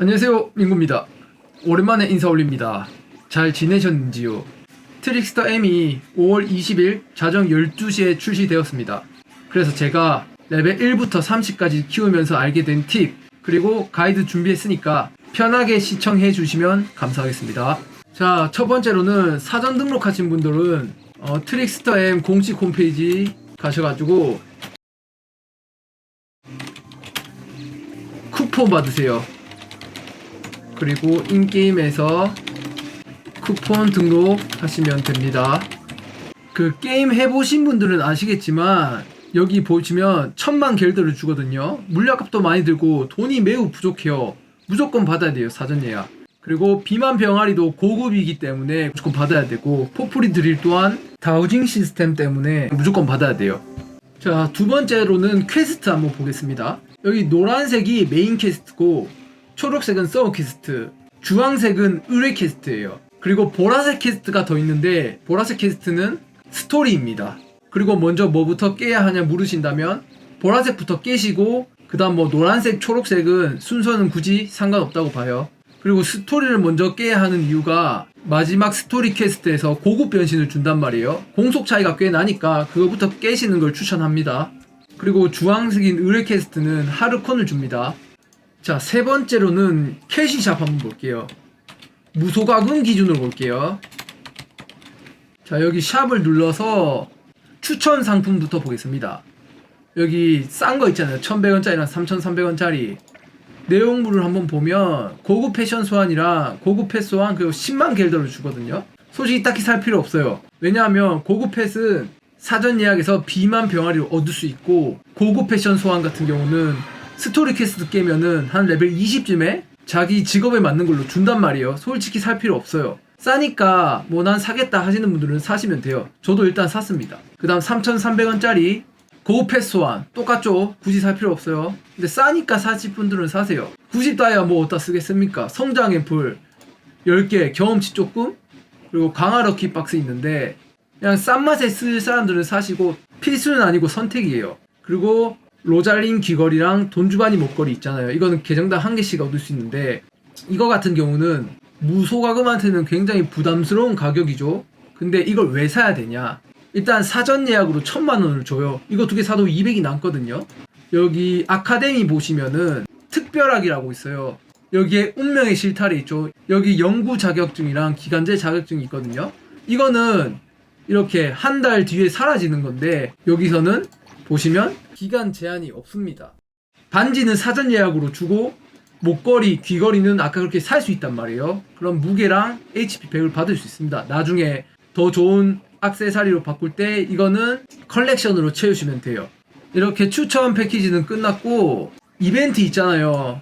안녕하세요 민구입니다. 오랜만에 인사 올립니다. 잘 지내셨는지요? 트릭스터 M이 5월 20일 자정 12시에 출시되었습니다. 그래서 제가 레벨 1부터 30까지 키우면서 알게 된 팁 그리고 가이드 준비했으니까 편하게 시청해 주시면 감사하겠습니다. 자 첫 번째로는 사전 등록하신 분들은 어, 트릭스터 M 공식 홈페이지 가셔가지고 쿠폰 받으세요 그리고 인게임에서 쿠폰 등록하시면 됩니다. 그 게임 해보신 분들은 아시겠지만 여기 보시면 천만 겔더를 주거든요. 물약값도 많이 들고 돈이 매우 부족해요. 무조건 받아야 돼요 사전 예약. 그리고 비만 병아리도 고급이기 때문에 무조건 받아야 되고 포프리 드릴 또한 다우징 시스템 때문에 무조건 받아야 돼요. 자, 두 번째로는 퀘스트 한번 보겠습니다. 여기 노란색이 메인 퀘스트고, 초록색은 서브 퀘스트, 주황색은 의뢰 퀘스트예요. 그리고 보라색 퀘스트가 더 있는데, 보라색 퀘스트는 스토리입니다. 그리고 먼저 뭐부터 깨야 하냐 물으신다면, 보라색부터 깨시고, 그 다음 뭐 노란색, 초록색은 순서는 굳이 상관없다고 봐요. 그리고 스토리를 먼저 깨야 하는 이유가 마지막 스토리 퀘스트에서 고급 변신을 준단 말이에요. 공속 차이가 꽤 나니까 그거부터 깨시는 걸 추천합니다. 그리고 주황색인 의뢰 퀘스트는 하르콘을 줍니다. 자, 세 번째로는 캐시샵 한번 볼게요. 무소가금 기준으로 볼게요. 자, 여기 샵을 눌러서 추천 상품부터 보겠습니다. 여기 싼 거 있잖아요. 1100원짜리랑 3300원짜리. 내용물을 한번 보면 고급 패션 소환이랑 고급 펫 소환 그리고 10만 겔더를 주거든요. 솔직히 딱히 살 필요 없어요. 왜냐하면 고급 펫은 사전 예약에서 비만 병아리를 얻을 수 있고 고급 패션 소환 같은 경우는 스토리 퀘스트 깨면은 한 레벨 20쯤에 자기 직업에 맞는 걸로 준단 말이에요. 솔직히 살 필요 없어요. 싸니까 뭐 난 사겠다 하시는 분들은 사시면 돼요. 저도 일단 샀습니다. 그 다음 3,300원짜리 고급 펫 소환 똑같죠? 굳이 살 필요 없어요. 근데 싸니까 사실 분들은 사세요. 90 다이아 뭐 어디다 쓰겠습니까? 성장의 불 10개 경험치 조금 그리고 강화 럭키 박스 있는데 그냥 싼 맛에 쓸 사람들은 사시고 필수는 아니고 선택이에요. 그리고 로잘린 귀걸이랑 돈주바니 목걸이 있잖아요. 이거는 계정당 한 개씩 얻을 수 있는데 이거 같은 경우는 무소가금한테는 굉장히 부담스러운 가격이죠. 근데 이걸 왜 사야 되냐? 일단 사전 예약으로 천만 원을 줘요. 이거 두 개 사도 200이 남거든요. 여기 아카데미 보시면은 특별학이라고 있어요. 여기에 운명의 실타래 있죠. 여기 연구 자격증이랑 기간제 자격증이 있거든요. 이거는 이렇게 한 달 뒤에 사라지는 건데 여기서는 보시면 기간 제한이 없습니다. 반지는 사전 예약으로 주고 목걸이, 귀걸이는 아까 그렇게 살 수 있단 말이에요. 그럼 무게랑 HP 100을 받을 수 있습니다. 나중에 더 좋은 악세사리로 바꿀 때 이거는 컬렉션으로 채우시면 돼요. 이렇게 추천 패키지는 끝났고 이벤트 있잖아요.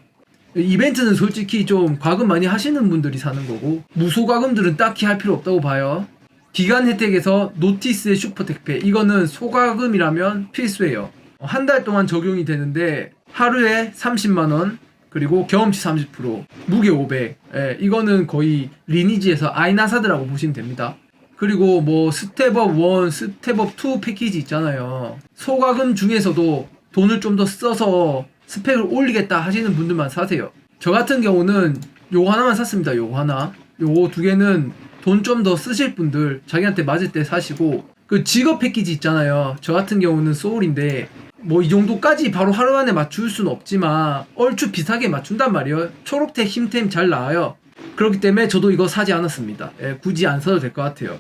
이벤트는 솔직히 좀 과금 많이 하시는 분들이 사는 거고 무소과금들은 딱히 할 필요 없다고 봐요. 기간 혜택에서 노티스의 슈퍼 택배 이거는 소과금이라면 필수예요. 한 달 동안 적용이 되는데 하루에 30만 원 그리고 경험치 30% 무게 500 예, 이거는 거의 리니지에서 아이나사드라고 보시면 됩니다. 그리고 뭐 스텝업 1, 스텝업 2 패키지 있잖아요. 소과금 중에서도 돈을 좀 더 써서 스펙을 올리겠다 하시는 분들만 사세요. 저 같은 경우는 요거 하나만 샀습니다. 요거 하나. 요거 두 개는 돈 좀 더 쓰실 분들 자기한테 맞을 때 사시고 그 직업 패키지 있잖아요. 저 같은 경우는 소울인데 뭐 이 정도까지 바로 하루 안에 맞출 수는 없지만 얼추 비슷하게 맞춘단 말이에요. 초록템, 흰템 잘 나와요. 그렇기 때문에 저도 이거 사지 않았습니다. 예, 굳이 안 사도 될 것 같아요.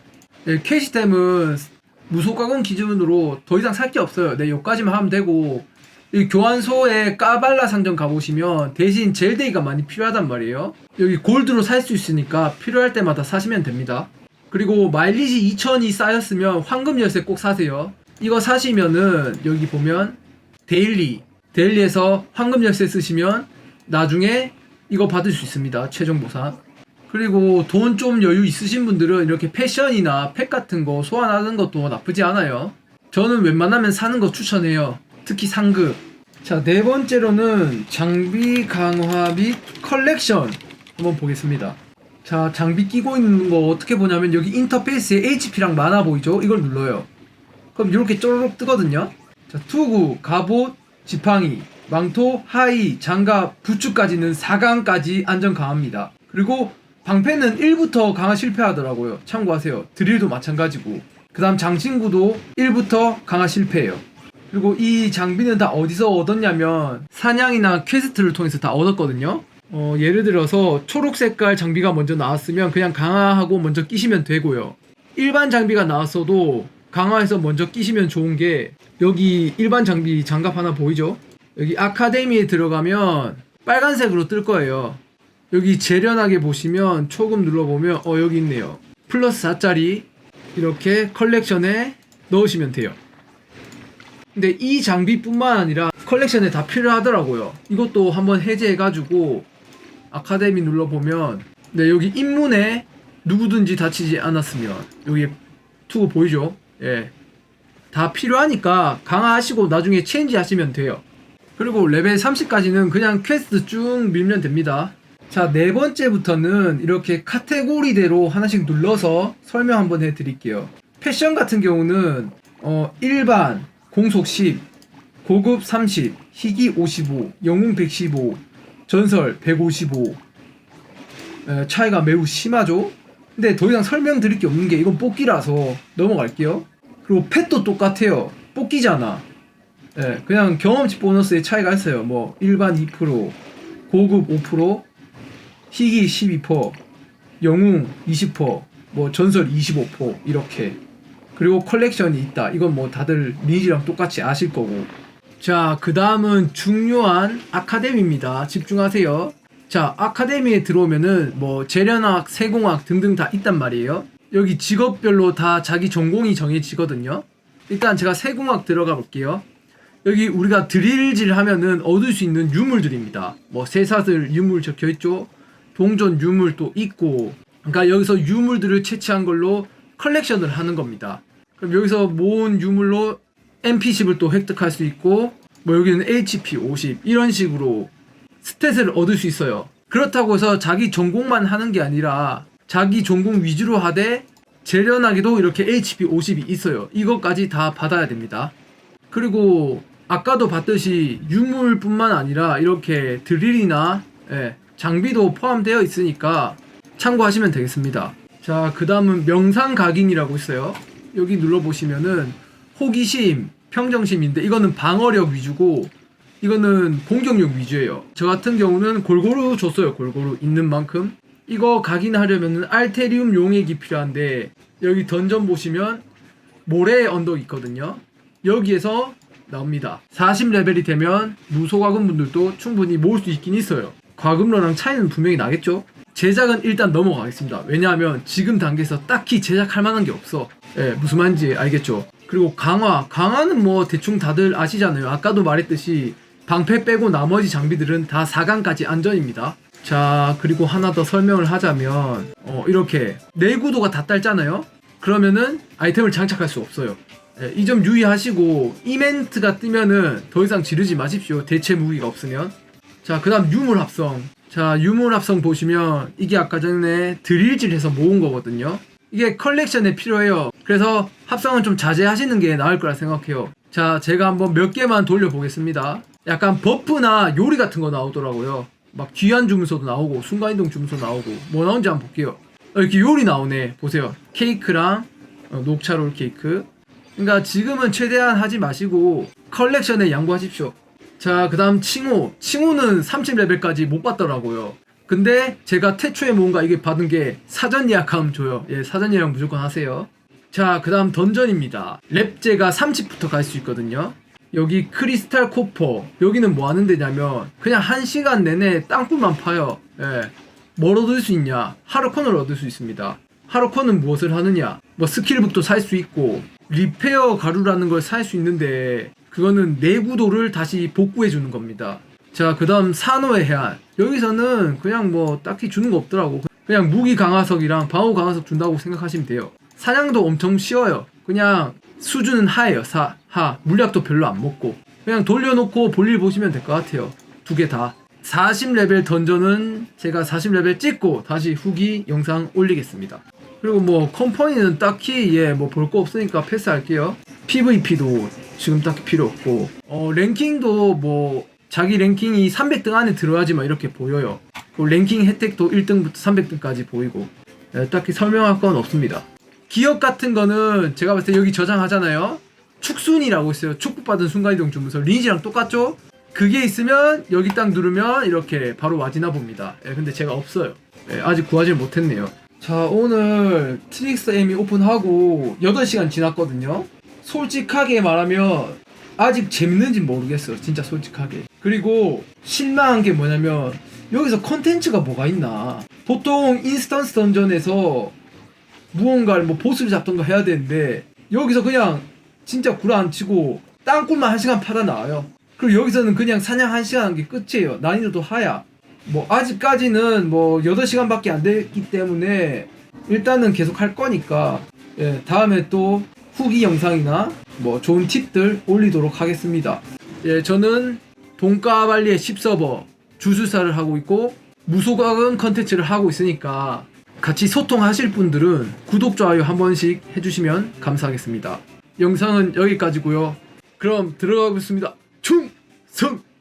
예, 캐시템은 무소가금 기준으로 더 이상 살 게 없어요. 네, 여기까지만 하면 되고 이 교환소에 까발라 상점 가보시면 대신 젤데이가 많이 필요하단 말이에요. 여기 골드로 살 수 있으니까 필요할 때마다 사시면 됩니다. 그리고 마일리지 2000이 쌓였으면 황금 열쇠 꼭 사세요. 이거 사시면은 여기 보면 데일리 데일리에서 황금 열쇠 쓰시면 나중에 이거 받을 수 있습니다. 최종 보상. 그리고 돈 좀 여유 있으신 분들은 이렇게 패션이나 팩 같은 거 소환하는 것도 나쁘지 않아요. 저는 웬만하면 사는 거 추천해요. 특히 상급. 자, 네 번째로는 장비 강화 및 컬렉션 한번 보겠습니다. 자, 장비 끼고 있는 거 어떻게 보냐면 여기 인터페이스에 HP랑 많아 보이죠? 이걸 눌러요. 그럼 이렇게 쪼르륵 뜨거든요. 자, 투구, 갑옷, 지팡이. 망토, 하이, 장갑, 부츠까지는 4강까지 안전 강합니다. 그리고 방패는 1부터 강화 실패하더라고요. 참고하세요. 드릴도 마찬가지고. 그 다음 장신구도 1부터 강화 실패해요. 그리고 이 장비는 다 어디서 얻었냐면 사냥이나 퀘스트를 통해서 다 얻었거든요. 어, 예를 들어서 초록 색깔 장비가 먼저 나왔으면 그냥 강화하고 먼저 끼시면 되고요. 일반 장비가 나왔어도 강화해서 먼저 끼시면 좋은 게 여기 일반 장비 장갑 하나 보이죠? 여기 아카데미에 들어가면 빨간색으로 뜰 거예요. 여기 재련하게 보시면 초금 눌러보면 어 여기 있네요. 플러스 4짜리 이렇게 컬렉션에 넣으시면 돼요. 근데 이 장비뿐만 아니라 컬렉션에 다 필요하더라고요. 이것도 한번 해제해가지고 아카데미 눌러보면 네 여기 입문에 누구든지 다치지 않았으면 여기 투구 보이죠? 예. 다 필요하니까 강화하시고 나중에 체인지 하시면 돼요. 그리고 레벨 30까지는 그냥 퀘스트 쭉 밀면 됩니다. 자, 네 번째부터는 이렇게 카테고리대로 하나씩 눌러서 설명 한번 해 드릴게요. 패션 같은 경우는 어, 일반, 공속 10, 고급 30, 희귀 55, 영웅 115, 전설 155. 에, 차이가 매우 심하죠? 근데 더 이상 설명드릴 게 없는 게 이건 뽑기라서 넘어갈게요. 그리고 펫도 똑같아요. 뽑기잖아. 예, 그냥 경험치 보너스의 차이가 있어요. 뭐 일반 2%, 고급 5%, 희귀 12%, 영웅 20%, 뭐 전설 25% 이렇게. 그리고 컬렉션이 있다. 이건 뭐 다들 리니지랑 똑같이 아실 거고. 자, 그 다음은 중요한 아카데미입니다. 집중하세요. 자, 아카데미에 들어오면은 뭐 재련학, 세공학 등등 다 있단 말이에요. 여기 직업별로 다 자기 전공이 정해지거든요. 일단 제가 세공학 들어가 볼게요. 여기 우리가 드릴질 하면은 얻을 수 있는 유물들입니다. 뭐 쇠사슬 유물 적혀 있죠. 동전 유물도 있고. 그러니까 여기서 유물들을 채취한 걸로 컬렉션을 하는 겁니다. 그럼 여기서 모은 유물로 NPC를 또 획득할 수 있고 뭐 여기는 HP 50 이런 식으로 스탯을 얻을 수 있어요. 그렇다고 해서 자기 전공만 하는 게 아니라 자기 전공 위주로 하되 재련하기도 이렇게 HP 50이 있어요. 이것까지 다 받아야 됩니다. 그리고 아까도 봤듯이 유물뿐만 아니라 이렇게 드릴이나 예, 장비도 포함되어 있으니까 참고하시면 되겠습니다. 자, 그 다음은 명상각인이라고 있어요. 여기 눌러보시면은 호기심, 평정심인데 이거는 방어력 위주고 이거는 공격력 위주예요. 저 같은 경우는 골고루 줬어요. 골고루 있는 만큼. 이거 각인하려면은 알테리움 용액이 필요한데 여기 던전 보시면 모래 언덕 있거든요. 여기에서 나옵니다. 40레벨이 되면 무소과금 분들도 충분히 모을 수 있긴 있어요. 과금러랑 차이는 분명히 나겠죠? 제작은 일단 넘어가겠습니다. 왜냐하면 지금 단계에서 딱히 제작할 만한 게 없어. 예, 무슨 말인지 알겠죠? 그리고 강화. 강화는 뭐 대충 다들 아시잖아요. 아까도 말했듯이 방패 빼고 나머지 장비들은 다 4강까지 안전입니다. 자, 그리고 하나 더 설명을 하자면, 어, 이렇게 내구도가 다 딸잖아요? 그러면은 아이템을 장착할 수 없어요. 예, 이점 유의하시고, 이벤트가 뜨면은 더 이상 지르지 마십시오. 대체 무기가 없으면. 자, 그 다음 유물 합성. 자, 유물 합성 보시면, 이게 아까 전에 드릴질해서 모은 거거든요. 이게 컬렉션에 필요해요. 그래서 합성은 좀 자제하시는 게 나을 거라 생각해요. 자, 제가 한번 몇 개만 돌려보겠습니다. 약간 버프나 요리 같은 거 나오더라고요. 막 귀한 주문서도 나오고 순간이동 주문서 나오고 뭐 나온지 한번 볼게요. 어, 이렇게 요리 나오네. 보세요. 케이크랑 어, 녹차 롤 케이크. 그러니까 지금은 최대한 하지 마시고 컬렉션에 양보하십시오. 자, 그 다음 칭호. 칭호는 30레벨까지 못 받더라고요. 근데 제가 태초에 뭔가 이게 받은 게 사전 예약하면 줘요. 예, 사전 예약 무조건 하세요. 자, 그 다음 던전입니다. 랩제가 30부터 갈 수 있거든요. 여기 크리스탈 코퍼. 여기는 뭐 하는 데냐면, 그냥 한 시간 내내 땅굴만 파요. 예. 뭘 얻을 수 있냐? 하루콘을 얻을 수 있습니다. 하루콘은 무엇을 하느냐? 뭐 스킬북도 살 수 있고, 리페어 가루라는 걸 살 수 있는데, 그거는 내구도를 다시 복구해 주는 겁니다. 자, 그 다음 산호의 해안. 여기서는 그냥 뭐 딱히 주는 거 없더라고. 그냥 무기 강화석이랑 방어 강화석 준다고 생각하시면 돼요. 사냥도 엄청 쉬워요. 그냥 수준은 하예요. 사, 하. 물약도 별로 안 먹고. 그냥 돌려놓고 볼일 보시면 될 것 같아요. 두 개 다. 40레벨 던전은 제가 40레벨 찍고 다시 후기 영상 올리겠습니다. 그리고 뭐 컴퍼니는 딱히 예 뭐 볼 거 없으니까 패스할게요. PVP도 지금 딱히 필요 없고 어 랭킹도 뭐 자기 랭킹이 300등 안에 들어야지만 이렇게 보여요. 그리고 랭킹 혜택도 1등부터 300등까지 보이고 예, 딱히 설명할 건 없습니다. 기업 같은 거는 제가 봤을 때 여기 저장하잖아요. 축순이라고 있어요. 축복받은 순간이동 주문서 리니지랑 똑같죠? 그게 있으면 여기 딱 누르면 이렇게 바로 와지나 봅니다. 예, 근데 제가 없어요. 예, 아직 구하지 못했네요. 자 오늘 트릭스 M이 오픈하고 8시간 지났거든요. 솔직하게 말하면 아직 재밌는지 모르겠어요. 진짜 솔직하게. 그리고 실망한 게 뭐냐면 여기서 컨텐츠가 뭐가 있나. 보통 인스턴스 던전에서 무언가를 뭐 보스를 잡던가 해야 되는데 여기서 그냥 진짜 구라 안 치고 땅굴만 한 시간 파다 나와요. 그리고 여기서는 그냥 사냥 한 시간 한 게 끝이에요. 난이도도 하야. 뭐 아직까지는 뭐 8시간밖에 안 됐기 때문에 일단은 계속 할 거니까 예, 다음에 또 후기 영상이나 뭐 좋은 팁들 올리도록 하겠습니다. 예, 저는 돈가발리의 10서버 주술사를 하고 있고 무소각은 컨텐츠를 하고 있으니까 같이 소통하실 분들은 구독, 좋아요 한 번씩 해주시면 감사하겠습니다. 영상은 여기까지고요. 그럼 들어가겠습니다. 충성!